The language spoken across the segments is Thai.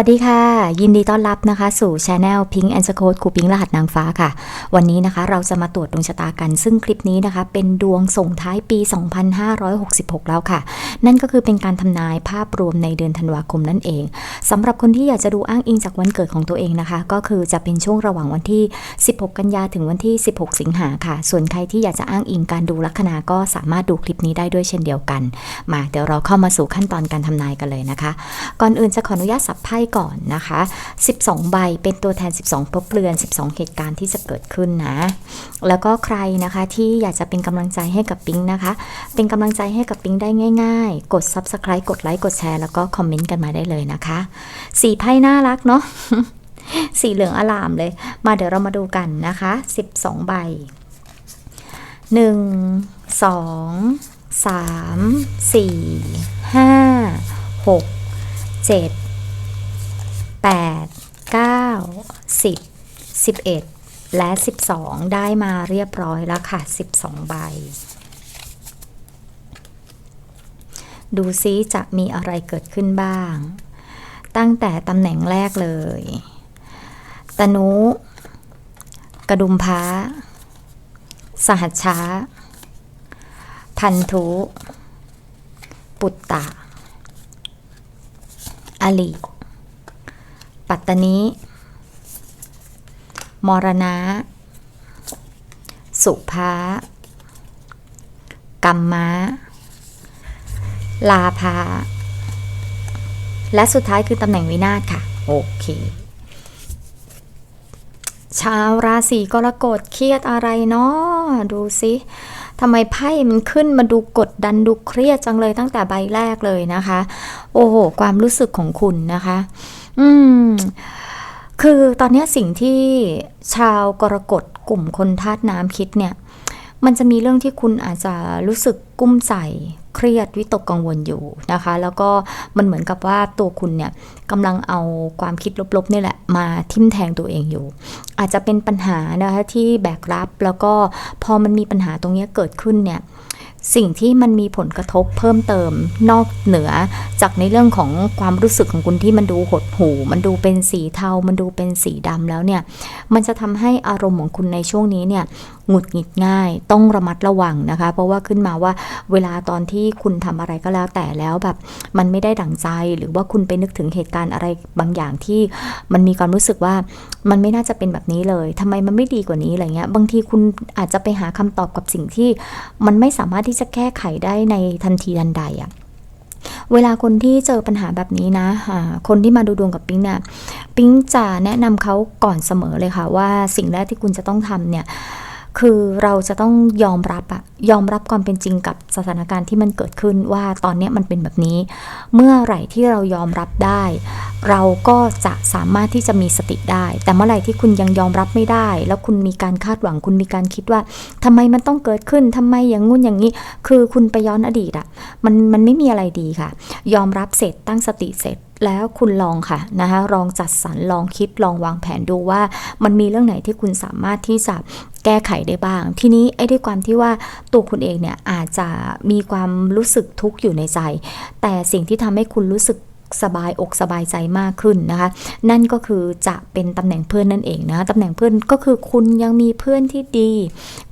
สวัสดีค่ะ ยินดีต้อนรับนะคะ สู่ช anel Pink and s c o t ครูปิงรหัสนางฟ้าค่ะ วันนี้นะคะเราจะมาตรวจดวงชะตากัน ซึ่งคลิปนี้นะคะ เป็นดวงส่งท้ายปี 2566 แล้วค่ะ นั่นก็คือเป็นการทำนายภาพรวมในเดือนธันวาคมนั่นเองสำหรับคนที่อยากจะดูอ้างอิงจากวันเกิดของตัวเองนะคะ ก็คือจะเป็นช่วงระหว่างวันที่ 16 กันยาถึงวันที่ 16 สิงหาค่ะ ส่วนใครที่อยากจะอ้างอิงการดูลัคนาก็สามารถดูคลิปนี้ได้ด้วยเช่นเดียวกัน มาเดี๋ยวเราเข้ามาสู่ขั้นตอนการทำนายกันเลยนะคะ ก่อนอื่นจะขออนุญาตสับไพ่ก่อนนะคะ 12 ใบเป็นตัวแทน 12พบเรือน 12 เหตุการณ์ที่จะเกิดขึ้นนะ แล้วก็ใครนะคะที่อยากจะเป็นกำลังใจให้กับปิงนะคะ เป็นกำลังใจให้กับปิงได้ง่าย ๆ กด Subscribe กดไลค์กดแชร์แล้วก็คอมเมนต์กันมาได้เลยนะคะสีไพ่น่ารักเนาะสีเหลืองอลามเลย มาเดี๋ยวเรามาดูกันนะคะ 12 ใบ 1 2 3 4 5 6 7 8 9 10 11 และ 12 ได้มาเรียบร้อยแล้วค่ะ 12 ใบ ดูซิจะมีอะไรเกิดขึ้นบ้าง ตั้งแต่ตำแหน่งแรกเลย ตนุ กระดุมพ้า สหัชช้าพันธุ ปุตตะ อลิ ปัตตนิมรณะ สุภากัมมะ ลาภา และสุดท้ายคือตำแหน่งวินาศค่ะ โอเค ชาวราศีกรกฎเครียดอะไรเนาะดูสิทำไมไพ่มันขึ้นมาดูกดดันดูเครียดจังเลยตั้งแต่ใบแรกเลยนะคะ โอ้โห ความรู้สึกของคุณนะคะ อืม คือตอนนี้สิ่งที่ชาวกรกฎกลุ่มคนธาตุน้ำคิดเนี่ย มันจะมีเรื่องที่คุณอาจจะรู้สึกกุ้มใจเครียดวิตกกังวลอยู่นะคะ แล้วก็มันเหมือนกับว่าตัวคุณเนี่ยกำลังเอาความคิดลบๆนี่แหละมาทิ่มแทงตัวเองอยู่ อาจจะเป็นปัญหานะคะที่แบกรับแล้วก็พอมันมีปัญหาตรงนี้เกิดขึ้นเนี่ย สิ่งที่มันมีผลกระทบเพิ่มเติมนอกเหนือ จากในเรื่องของความรู้สึกของคุณที่มันดูหดหู่มันดูเป็นสีเทา มันดูเป็นสีดำแล้วเนี่ย มันจะทำให้อารมณ์ของคุณในช่วงนี้เนี่ย หงุดหงิดง่าย ต้องระมัดระวังนะคะ เพราะว่าขึ้นมาว่าเวลาตอนที่คุณทำอะไรก็แล้วแต่แล้วแบบมันไม่ได้ดั่งใจ หรือว่าคุณไปนึกถึงเหตุการณ์อะไรบางอย่างที่มันมีความรู้สึกว่ามันไม่น่าจะเป็นแบบนี้เลยทำไมมันไม่ดีกว่านี้อะไรเงี้ย บางทีคุณอาจจะไปหาคำตอบกับสิ่งที่มันไม่สามารถที่จะแก้ไขได้ในทันทีทันใดอะเวลาคนที่เจอปัญหาแบบนี้นะะคนที่มาดูดวงกับปิ๊งเนี่ย ปิ๊งจะแนะนำเขาก่อนเสมอเลยค่ะว่าสิ่งแรกที่คุณจะต้องทำเนี่ย คือเราจะต้องยอมรับอะยอมรับความเป็นจริงกับสถานการณ์ที่มันเกิดขึ้นว่าตอนนี้มันเป็นแบบนี้ เมื่อไหร่ที่เรายอมรับได้ เราก็จะสามารถที่จะมีสติได้ แต่เมื่อไหร่ที่คุณยังยอมรับไม่ได้ แล้วคุณมีการคาดหวังคุณมีการคิดว่าทำไมมันต้องเกิดขึ้นทำไมอย่างงู้นอย่างนี้ คือคุณไปย้อนอดีตอะมันมันไม่มีอะไรดีค่ะ ยอมรับเสร็จตั้งสติเสร็จ แล้วคุณลองค่ะนะคะลองจัดสรรลองคิดลองวางแผนดูว่ามันมีเรื่องไหนที่คุณสามารถที่จะแก้ไขได้บ้าง ทีนี้ไอ้ด้วยความที่ว่าตัวคุณเองเนี่ยอาจจะมีความรู้สึกทุกข์อยู่ในใจ แต่สิ่งที่ทำให้คุณรู้สึกสบายอกสบายใจมากขึ้นนะคะ นั่นก็คือจะเป็นตำแหน่งเพื่อนนั่นเองนะะตำแหน่งเพื่อนก็คือคุณยังมีเพื่อนที่ดี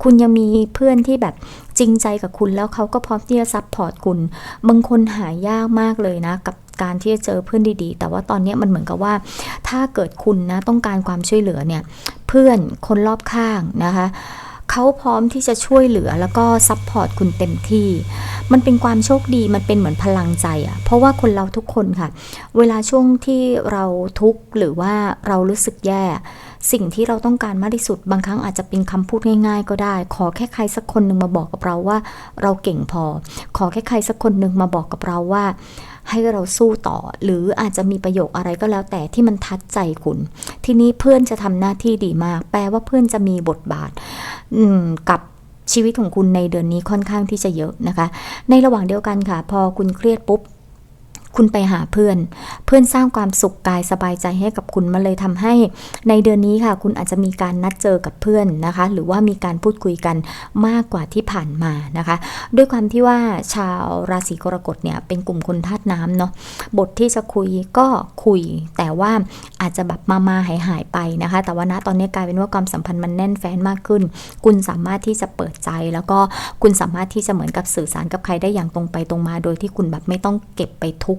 คุณยังมีเพื่อนที่แบบจริงใจกับคุณแล้วเขาก็พร้อมที่จะซัพพอร์ตคุณ บางคนหายากมากเลยนะกับ การที่จะเจอเพื่อนดีๆ แต่ว่าตอนนี้มันเหมือนกับว่า ถ้าเกิดคุณนะต้องการความช่วยเหลือเนี่ยเพื่อนคนรอบข้างนะคะเขาพร้อมที่จะช่วยเหลือแล้วก็ซัพพอร์ตคุณเต็มที่ มันเป็นความโชคดีมันเป็นเหมือนพลังใจอะ่ะ เพราะว่าคนเราทุกคนค่ะ เวลาช่วงที่เราทุกข์หรือว่าเรารู้สึกแย่ สิ่งที่เราต้องการมากที่สุด บางครั้งอาจจะเป็นคำพูดง่าย ๆ ก็ได้ ขอแค่ใครสักคนหนึ่งมาบอกกับเราว่า เราเก่งพอ ขอแค่ใครสักคนหนึ่งมาบอกกับเราว่า ให้เราสู้ต่อ หรืออาจจะมีประโยคอะไรก็แล้วแต่ที่มันทัดใจคุณ ทีนี้เพื่อนจะทำหน้าที่ดีมาก แปลว่าเพื่อนจะมีบทบาทกับชีวิตของคุณในเดือนนี้ค่อนข้างที่จะเยอะนะคะ ในระหว่างเดียวกันค่ะ พอคุณเครียดปุ๊บ คุณไปหาเพื่อน เพื่อนสร้างความสุขกายสบายใจให้กับคุณมันเลยทำให้ ในเดือนนี้ค่ะ คุณอาจจะมีการนัดเจอกับเพื่อนนะคะ หรือว่ามีการพูดคุยกันมากกว่าที่ผ่านมานะคะ ด้วยความที่ว่าชาวราศีกรกฎเนี่ยเป็นกลุ่มคนธาตุน้ำเนาะบทที่จะคุยก็คุย แต่ว่าอาจจะแบบมามาหายหายไปนะคะ แต่ว่าณตอนนี้กลายเป็นว่าความสัมพันธ์มันแน่นแฟ้นมากขึ้น คุณสามารถที่จะเปิดใจ แล้วก็คุณสามารถที่จะเหมือนกับสื่อสารกับใครได้อย่างตรงไปตรงมา โดยที่คุณแบบไม่ต้องเก็บไปทุก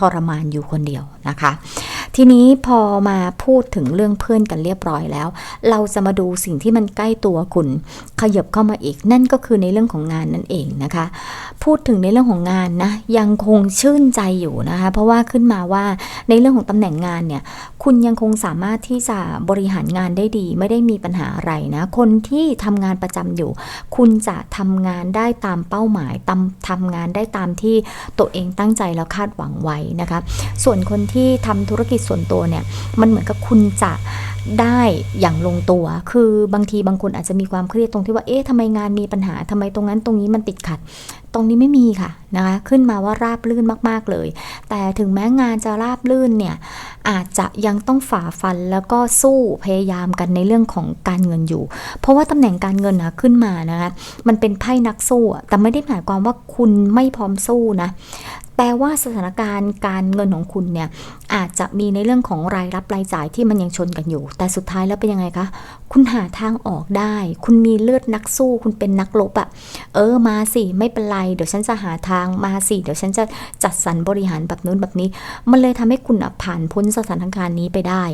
ทรมานอยู่คนเดียวนะคะ ทีนี้พอมาพูดถึงเรื่องเพื่อนกันเรียบร้อยแล้ว เราจะมาดูสิ่งที่มันใกล้ตัวคุณ ขยับเข้ามาอีกนั่นก็คือในเรื่องของงานนั่นเองนะคะ พูดถึงในเรื่องของงานนะยังคงชื่นใจอยู่นะคะ เพราะว่าขึ้นมาว่าในเรื่องของตำแหน่งงานเนี่ยคุณยังคงสามารถที่จะบริหารงานได้ดี ไม่ได้มีปัญหาอะไรนะ คนที่ทำงานประจำอยู่ คุณจะทำงานได้ตามเป้าหมายตามทำงานได้ตามที่ตัวเองตั้งใจแล้วคาดหวังไว้นะคะ ส่วนคนที่ทำธุรกิจส่วนตัวเนี่ย มันเหมือนกับคุณจะได้อย่างลงตัว คือบางทีบางคนอาจจะมีความเครียดตรงที่ว่า เอ๊ะทำไมงานมีปัญหาทำไมตรงนั้นตรงนี้มันติดขัด ตรงนี้ไม่มีค่ะนะคะ ขึ้นมาว่าราบลื่นมากๆเลย แต่ถึงแม้งานจะราบลื่นเนี่ย อาจจะยังต้องฝ่าฟันแล้วก็สู้พยายามกันในเรื่องของการเงินอยู่ เพราะว่าตำแหน่งการเงินนะขึ้นมานะคะ มันเป็นไพ่นักสู้ แต่ไม่ได้หมายความว่าคุณไม่พร้อมสู้นะ แปลว่าสถานการณ์การเงินของคุณเนี่ยอาจจะมีในเรื่องของรายรับรายจ่ายที่มันยังชนกันอยู่ แต่สุดท้ายแล้วเป็นยังไงคะ คุณหาทางออกได้ คุณมีเลือดนักสู้ คุณเป็นนักลบอะเออมาสิไม่เป็นไร เดี๋ยวฉันจะหาทางมาสิเดี๋ยวฉันจะจัดสรรบริหารแบบนู้นแบบนี้ มันเลยทำให้คุณผ่านพ้นสถานการณ์นี้ไปได้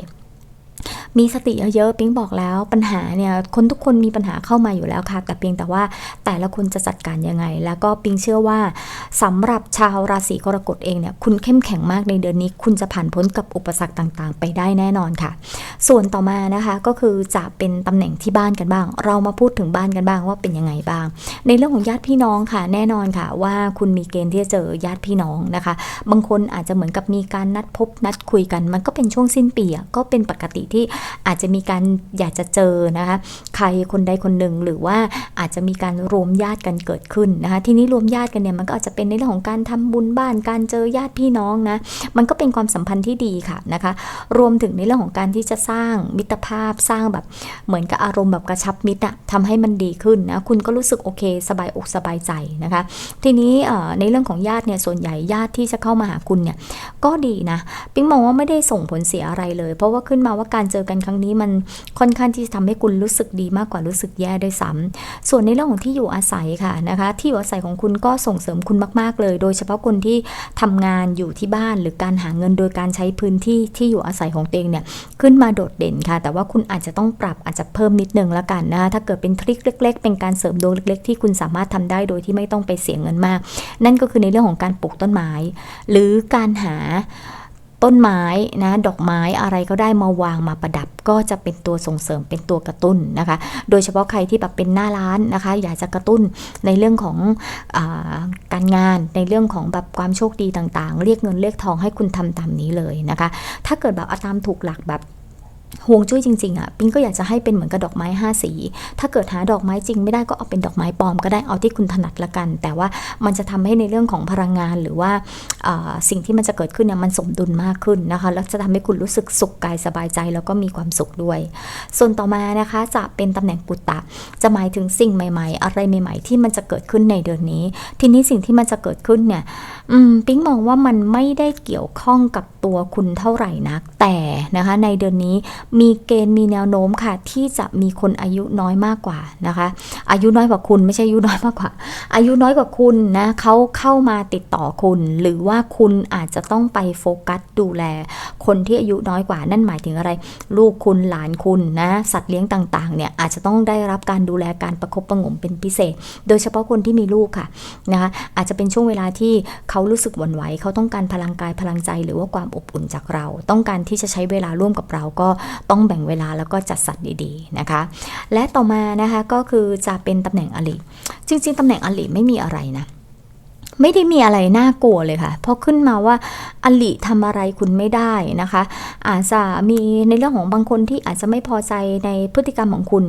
มีสติเยอะๆปิ๊งบอกแล้วปัญหาเนี่ยคนทุกคนมีปัญหาเข้ามาอยู่แล้วค่ะ แต่เพียงแต่ว่าแต่ละคนจะจัดการยังไง แล้วก็ปิ๊งเชื่อว่าสำหรับชาวราศีกรกฎเองเนี่ยคุณเข้มแข็งมากในเดือนนี้ คุณจะผ่านพ้นกับอุปสรรคต่างๆ ไปได้แน่นอนค่ะ ส่วนต่อมานะคะก็คือจะเป็นตำแหน่งที่บ้านกันบ้าง เรามาพูดถึงบ้านกันบ้างว่าเป็นยังไงบ้าง ในเรื่องของญาติพี่น้องค่ะ แน่นอนค่ะ ว่าคุณมีเกณฑ์ที่จะเจอญาติพี่น้องนะคะ บางคนอาจจะเหมือนกับมีการนัดพบนัดคุยกัน มันก็เป็นช่วงสิ้นปีก็เป็นปกติที่อาจจะมีการอยากจะเจอนะคะใครคนใดคนหนึ่งหรือว่าอาจจะมีการรวมญาติกันเกิดขึ้นนะคะทีนี้รวมญาติกันเนี่ยมันก็อาจจะเป็นในเรื่องของการทำบุญบ้านการเจอญาติพี่น้องนะมันก็เป็นความสัมพันธ์ที่ดีค่ะนะคะรวมถึงในเรื่องของการที่จะสร้างมิตรภาพสร้างแบบเหมือนกับอารมณ์แบบกระชับมิตรอะทำให้มันดีขึ้นนะคุณก็รู้สึกโอเค สบายอกสบายใจนะคะ ทีนี้ในเรื่องของญาติเนี่ยส่วนใหญ่ญาติที่จะเข้ามาหาคุณเนี่ยก็ดีนะปิ๊งมองว่าไม่ได้ส่งผลเสียอะไรเลย เพราะว่าขึ้นมาว่าการเจอกันครั้งนี้มันค่อนข้างที่จะทำให้คุณรู้สึกดีมากกว่ารู้สึกแย่ด้วยซ้ำส่วนในเรื่องของที่อยู่อาศัยค่ะนะคะที่อยู่อาศัยของคุณก็ส่งเสริมคุณมาก ๆ เลย โดยเฉพาะคนที่ทำงานอยู่ที่บ้านหรือการหาเงินโดยการใช้พื้นที่ที่อยู่อาศัยของตัวเองเนี่ยขึ้นมาโดดเด่นค่ะ แต่ว่าคุณอาจจะต้องปรับอาจจะเพิ่มนิดนึงละกันนะถ้าเกิดเป็นทริคเล็ก ๆ เป็นการเสริมดวงเล็ก ๆ ที่คุณสามารถทำได้โดยที่ไม่ต้องไปเสียเงินมาก นั่นก็คือในเรื่องของการปลูกต้นไม้ หรือการหา ต้นไม้นะดอกไม้อะไรก็ได้มาวางมาประดับ ก็จะเป็นตัวส่งเสริมเป็นตัวกระตุ้นนะคะ โดยเฉพาะใครที่แบบเป็นหน้าร้านนะคะ อยากจะกระตุ้นในเรื่องของอาการงานในเรื่องของแบบความโชคดีต่างๆ เรียกเงินเรียกทองให้คุณทำตามนี้เลยนะคะ ถ้าเกิดแบบเอาตามถูกหลักแบบ ห่วงจุ้ยจริงๆอะปิงก็อยากจะให้เป็นเหมือนกับดอกไม้ห้าสี ถ้าเกิดหาดอกไม้จริงไม่ได้ก็เอาเป็นดอกไม้ปลอมก็ได้เอาที่คุณถนัดละกัน แต่ว่ามันจะทำให้ในเรื่องของพลังงานหรือว่าสิ่งที่มันจะเกิดขึ้นเนี่ยมันสมดุลมากขึ้นนะคะแล้วจะทำให้คุณรู้สึกสุขกายสบายใจแล้วก็มีความสุขด้วย ส่วนต่อมานะคะจะเป็นตำแหน่งปุตตะ จะหมายถึงสิ่งใหม่ ๆ อะไรใหม่ ๆ ที่มันจะเกิดขึ้นในเดือนนี้ ทีนี้สิ่งที่มันจะเกิดขึ้นเนี่ยปิ๊งมองว่ามันไม่ได้เกี่ยวข้องกับตัวคุณเท่าไหร่นักแต่นะคะในเดือนนี้มีเกณฑ์มีแนวโน้มค่ะ ที่จะมีคนอายุน้อยมากกว่านะคะ อายุน้อยกว่าคุณไม่ใช่อายุน้อยมากกว่า อายุน้อยกว่าคุณนะเขาเข้ามาติดต่อคุณ หรือว่าคุณอาจจะต้องไปโฟกัสดูแล คนที่อายุน้อยกว่านั่นหมายถึงอะไร ลูกคุณหลานคุณนะสัตว์เลี้ยงต่างๆเนี่ยอาจจะต้องได้รับการดูแลการประคบประงมเป็นพิเศษ โดยเฉพาะคนที่มีลูกค่ะนะคะอาจจะเป็นช่วงเวลาที่เขารู้สึกหวั่นไหวเขาต้องการพลังกายพลังใจ หรือว่าความอบอุ่นจากเรา ต้องการที่จะใช้เวลาร่วมกับเราก็ต้องแบ่งเวลาแล้วก็จัดสรรดีๆนะคะ และต่อมานะคะก็คือจะเป็นตำแหน่งอลิจริง ๆตำแหน่งอลิไม่มีอะไรนะไม่ได้มีอะไรน่ากลัวเลยค่ะ เพราะขึ้นมาว่าอลิทำอะไรคุณไม่ได้นะคะ อาจจะมีในเรื่องของบางคนที่อาจจะไม่พอใจในพฤติกรรมของคุณ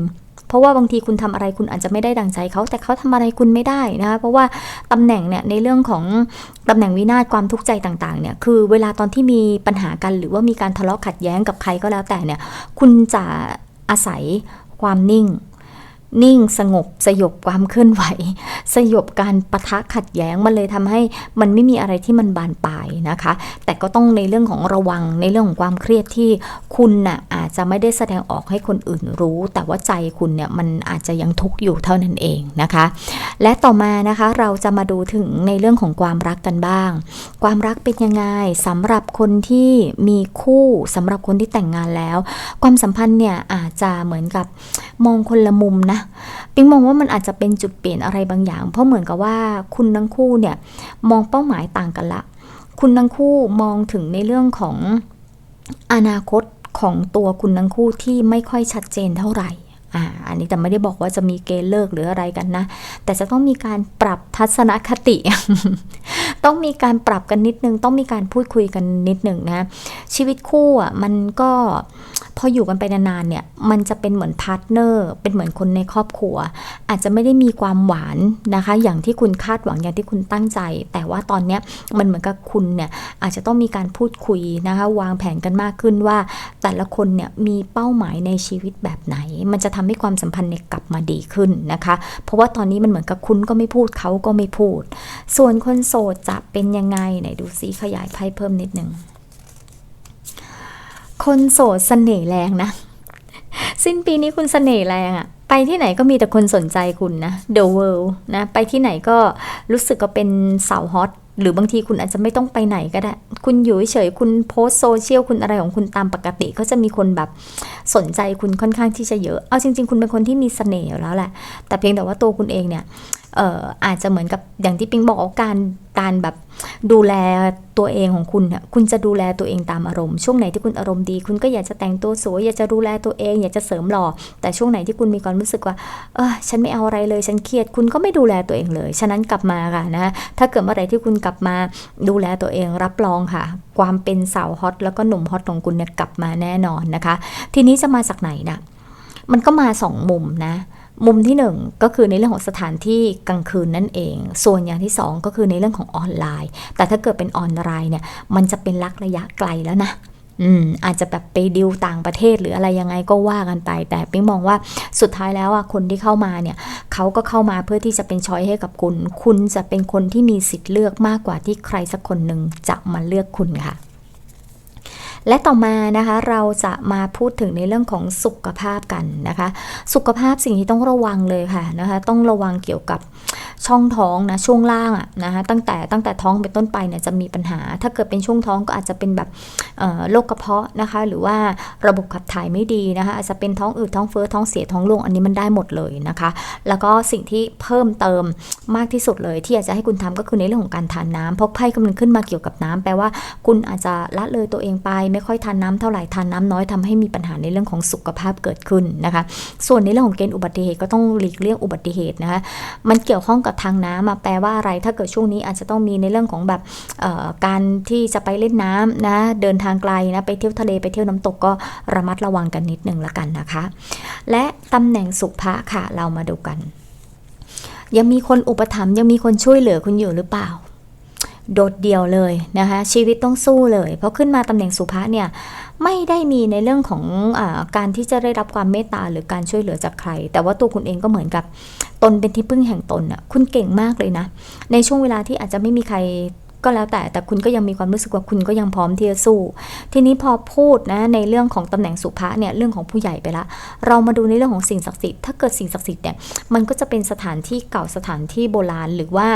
เพราะว่าบางทีคุณทำอะไรคุณอาจจะไม่ได้ดังใจเขาแต่เขาทำอะไรคุณไม่ได้นะคะเพราะว่าตำแหน่งเนี่ยในเรื่องของตำแหน่งวินาศความทุกข์ใจต่างๆเนี่ยคือเวลาตอนที่มีปัญหากัน หรือว่ามีการทะเลาะขัดแย้งกับใครก็แล้วแต่เนี่ยคุณจะอาศัยความนิ่ง นิ่งสงบสยบความเคลื่อนไหว สยบการปะทะขัดแย้งมันเลยทำให้มันไม่มีอะไรที่มันบานปลายนะคะ แต่ก็ต้องในเรื่องของระวังในเรื่องของความเครียดที่คุณน่ะอาจจะไม่ได้แสดงออกให้คนอื่นรู้ แต่ว่าใจคุณเนี่ยมันอาจจะยังทุกข์อยู่เท่านั้นเองนะคะ และต่อมานะคะเราจะมาดูถึงในเรื่องของความรักกันบ้าง ความรักเป็นยังไงสำหรับคนที่มีคู่สำหรับคนที่แต่งงานแล้ว ความสัมพันธ์เนี่ยอาจจะเหมือนกับมองคนละมุมนะปิงมองว่ามันอาจจะเป็นจุดเปลี่ยนอะไรบางอย่าง เพราะเหมือนกับว่าคุณทั้งคู่เนี่ยมองเป้าหมายต่างกันละ คุณทั้งคู่มองถึงในเรื่องของอนาคตของตัวคุณทั้งคู่ที่ไม่ค่อยชัดเจนเท่าไหร่อ่าอันนี้แต่ไม่ได้บอกว่าจะมีเกณฑ์เลิกหรืออะไรกันนะ แต่จะต้องมีการปรับทัศนคติ ต้องมีการปรับกันนิดนึง ต้องมีการพูดคุยกันนิดหนึ่งนะ ชีวิตคู่อะมันก็ พออยู่กันไปนานๆเนี่ยมันจะเป็นเหมือนพาร์ทเนอร์ เป็นเหมือนคนในครอบครัว อาจจะไม่ได้มีความหวานนะคะ อย่างที่คุณคาดหวังอย่างที่คุณตั้งใจ แต่ว่าตอนเนี้ยมันเหมือนกับคุณเนี่ยอาจจะต้องมีการพูดคุยนะคะ วางแผนกันมากขึ้นว่า แต่ละคนเนี่ยมีเป้าหมายในชีวิตแบบไหน มันจะทำให้ความสัมพันธ์เนี่ยกลับมาดีขึ้นนะคะ เพราะว่าตอนนี้มันเหมือนกับคุณก็ไม่พูดเขาก็ไม่พูด ส่วนคนโสดจะเป็นยังไงไหนดูซิขยายไพ่เพิ่มนิดนึง คนโสดเสน่ห์แรงนะ สิ้นปีนี้คุณเสน่ห์แรงอะไปที่ไหนก็มีแต่คนสนใจคุณนะ The World นะ ไปที่ไหนก็รู้สึกก็เป็นสาวฮอตหรือบางทีคุณอาจจะไม่ต้องไปไหนก็ได้ คุณอยู่เฉยคุณโพสโซเชียลคุณอะไรของคุณตามปกติ ก็จะมีคนแบบสนใจคุณค่อนข้างที่จะเยอะ เอาจริง ๆ คุณเป็นคนที่มีเสน่ห์แล้วแหละ แต่เพียงแต่ว่าตัวคุณเองเนี่ยอออาจจะเหมือนกับอย่างที่ปิงบอกการการแบบ ดูแลตัวเองของคุณเนี่ยคุณจะดูแลตัวเองตามอารมณ์ ช่วงไหนที่คุณอารมณ์ดี คุณก็อยากจะแต่งตัวสวยอยากจะดูแลตัวเอง อยากจะเสริมหล่อ แต่ช่วงไหนที่คุณมีความรู้สึกว่าเออฉันไม่เอาอะไรเลยฉันเครียด คุณก็ไม่ดูแลตัวเองเลย ฉะนั้นกลับมาค่ะนะถ้าเกิดเมื่อไหร่ที่คุณกลับมาดูแลตัวเองรับรองค่ะ ความเป็นสาวฮอตแล้วก็หนุ่มฮอตของคุณเนี่ยกลับมาแน่นอนนะคะ ทีนี้จะมาจากไหนนะมันก็มาสองมุมนะ มุมที่หนึ่งก็คือในเรื่องของสถานที่กลางคืนนั่นเอง ส่วนอย่างที่สองก็คือในเรื่องของออนไลน์ แต่ถ้าเกิดเป็นออนไลน์เนี่ยมันจะเป็นลักระยะไกลแล้วนะอืมอาจจะแบบไปดิวต่างประเทศหรืออะไรยังไงก็ว่ากันไป แต่ปิ๊งมองว่าสุดท้ายแล้วอะคนที่เข้ามาเนี่ยเขาก็เข้ามาเพื่อที่จะเป็นช้อยให้กับคุณ คุณจะเป็นคนที่มีสิทธิ์เลือกมากกว่าที่ใครสักคนหนึ่งจะมาเลือกคุณค่ะ และต่อมานะคะเราจะมาพูดถึงในเรื่องของสุขภาพกันนะคะ สุขภาพสิ่งที่ต้องระวังเลยค่ะนะคะต้องระวังเกี่ยวกับช่องท้องนะช่วงล่างอะนะคะตั้งแต่ตั้งแต่ท้องเป็นต้นไปเนี่ยจะมีปัญหา ถ้าเกิดเป็นช่วงท้องก็อาจจะเป็นแบบเอ่อโรคกระเพาะนะคะ หรือว่าระบบขับถ่ายไม่ดีนะคะ อาจจะเป็นท้องอืดท้องเฟ้อท้องเสียท้องร่วงอันนี้มันได้หมดเลยนะคะ แล้วก็สิ่งที่เพิ่มเติมมากที่สุดเลย ที่อยากจะให้คุณทำก็คือในเรื่องของการทานน้ำเพราะไพ่กำลังขึ้นมาเกี่ยวกับน้ำแปลว่าคุณอาจจะละเลยตัวเองไปไม่ค่อยทานน้ำเท่าไหร่ทานน้ำน้อยทำให้มีปัญหาในเรื่องของสุขภาพเกิดขึ้นนะคะ ส่วนในเรื่องของเกณฑ์อุบัติเหตุก็ต้องหลีกเลี่ยงอุบัติเหตุนะคะมันเกี่ยวข้องกับทางน้ำอะแปลว่าอะไร ถ้าเกิดช่วงนี้อาจจะต้องมีในเรื่องของแบบการที่จะไปเล่นน้ำนะเดินทางไกลนะไปเที่ยวทะเลไปเที่ยวน้ำตกก็ระมัดระวังกันนิดนึงละกันนะคะ และตำแหน่งสุภะค่ะเรามาดูกัน ยังมีคนอุปถัมภ์ยังมีคนช่วยเหลือคุณอยู่หรือเปล่า โดดเดี่ยวเลยนะคะชีวิตต้องสู้เลย เพราะขึ้นมาตำแหน่งสุภะเนี่ยไม่ได้มีในเรื่องของอการที่จะได้รับความเมตตาหรือการช่วยเหลือจากใคร แต่ว่าตัวคุณเองก็เหมือนกับตนเป็นที่พึ่งแห่งตนน่ะคุณเก่งมากเลยนะ ในช่วงเวลาที่อาจจะไม่มีใครก็แล้วแต่แต่คุณก็ยังมีความรู้สึกว่าคุณก็ยังพร้อมที่จะสู้ ทีนี้พอพูดนะในเรื่องของตำแหน่งสุภาเนี่ยเรื่องของผู้ใหญ่ไปละ เรามาดูในเรื่องของสิ่งศักดิ์สิทธิ์ถ้าเกิดสิ่งศักดิ์สิทธิ์เนี่ยมันก็จะเป็นสถานที่เก่าสถานที่โบราณหรือว่า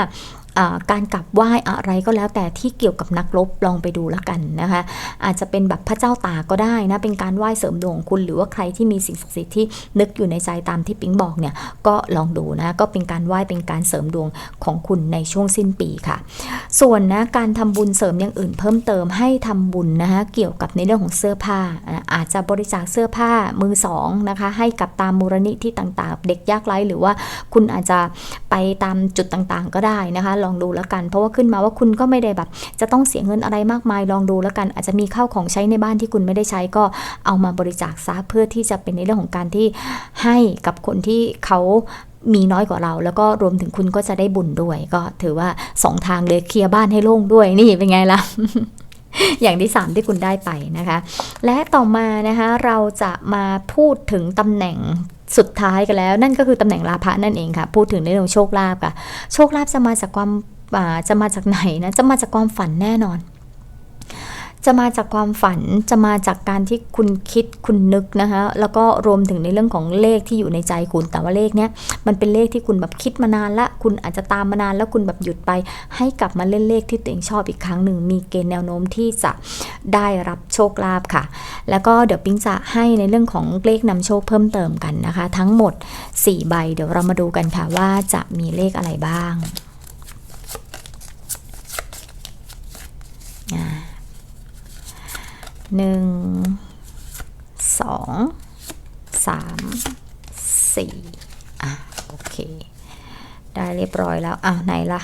การกลับไหว้อะไรก็แล้วแต่ที่เกี่ยวกับนักรบลองไปดูละกันนะคะ อาจจะเป็นแบบพระเจ้าตาก็ได้นะเป็นการไหว้เสริมดวงของคุณ หรือว่าใครที่มีสิ่งศักดิ์สิทธิ์ที่นึกอยู่ในใจตามที่ปิ๊งบอกเนี่ยก็ลองดูนะก็เป็นการไหว้เป็นการเสริมดวงของคุณในช่วงสิ้นปีค่ะ ส่วนนะการทำบุญเสริมอย่างอื่นเพิ่มเติมให้ทำบุญนะคะเกี่ยวกับในเรื่องของเสื้อผ้าอะอาจจะบริจาคเสื้อผ้ามือสองนะคะให้กับตามมูลนิธิต่างๆ เด็กยากไร้หรือว่าคุณอาจจะ ไปตามจุดต่างๆ ก็ได้นะคะ ลองดูแล้วกัน เพราะว่าขึ้นมาว่าคุณก็ไม่ได้แบบ จะต้องเสียเงินอะไรมากมายลองดูแล้วกัน อาจจะมีข้าวของใช้ในบ้านที่คุณไม่ได้ใช้ก็เอามาบริจาคซะเพื่อที่จะเป็นในเรื่องของการที่ให้กับคนที่เขามีน้อยกว่าเรา แล้วก็รวมถึงคุณก็จะได้บุญด้วย ก็ถือว่าสองทางเลยเคลียร์บ้านให้โล่งด้วยนี่เป็นไงล่ะอย่างที่ 3 ที่คุณได้ไปนะคะ และต่อมานะคะเราจะมาพูดถึงตำแหน่ง สุดท้ายกันแล้ว นั่นก็คือตำแหน่งลาภะนั่นเองค่ะ พูดถึงในเรื่องโชคลาภค่ะ โชคลาภจะมาจากความจะมาจากไหนนะ จะมาจากความฝันแน่นอน จะมาจากความฝันจะมาจากการที่คุณคิดคุณนึกนะคะแล้วก็รวมถึงในเรื่องของเลขที่อยู่ในใจคุณแต่ว่าเลขเนี้ยมันเป็นเลขที่คุณแบบคิดมานานละคุณอาจจะตามมานานแล้วคุณแบบหยุดไป ให้กลับมาเล่นเลขที่ตัวเองชอบอีกครั้งหนึ่งมีเกณฑ์แนวโน้มที่จะได้รับโชคลาภค่ะ แล้วก็เดี๋ยวปิ๊งจะให้ในเรื่องของเลขนำโชคเพิ่มเติมกันนะคะ ทั้งหมด 4 ใบเดี๋ยวเรามาดูกันค่ะว่าจะมีเลขอะไรบ้างอ่า หนึ่งสองสามสี่อะโอเค ได้เรียบร้อยแล้วอ้าวไหนล่ะ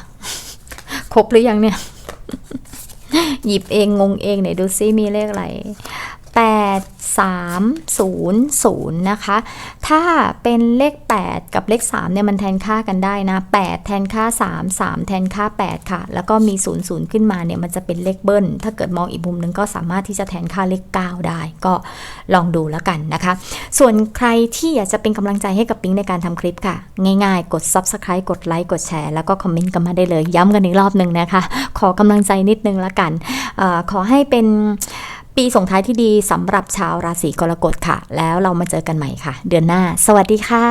ครบหรือยังเนี่ย หยิบเองงงเองไหนดูซิมีเลขอะไร8 3 0 0นะคะ ถ้าเป็นเลข 8 กับเลข3เนี่ยมันแทนค่ากันได้นะ 8 แทนค่า 3 3 แทนค่า 8 ค่ะ แล้วก็มี 0 0 ขึ้นมาเนี่ยมันจะเป็นเลขเบิ้ล ถ้าเกิดมองอีกมุมหนึงก็สามารถที่จะแทนค่าเลข 9 ได้ ก็ลองดูแล้วกันนะคะ ส่วนใครที่อยากจะเป็นกำลังใจให้กับปิ๊งในการทำคลิปค่ะ ง่ายๆ กด subscribe กดไลค์กดแชร์แล้วก็คอมเมนต์กันมาได้เลย ย้ำกันอีกรอบหนึ่งนะคะ ขอกำลังใจนิดนึงละกันเออขอให้เป็น ปีส่งท้ายที่ดีสำหรับชาวราศีกรกฎค่ะ แล้วเรามาเจอกันใหม่ค่ะ เดือนหน้า สวัสดีค่ะ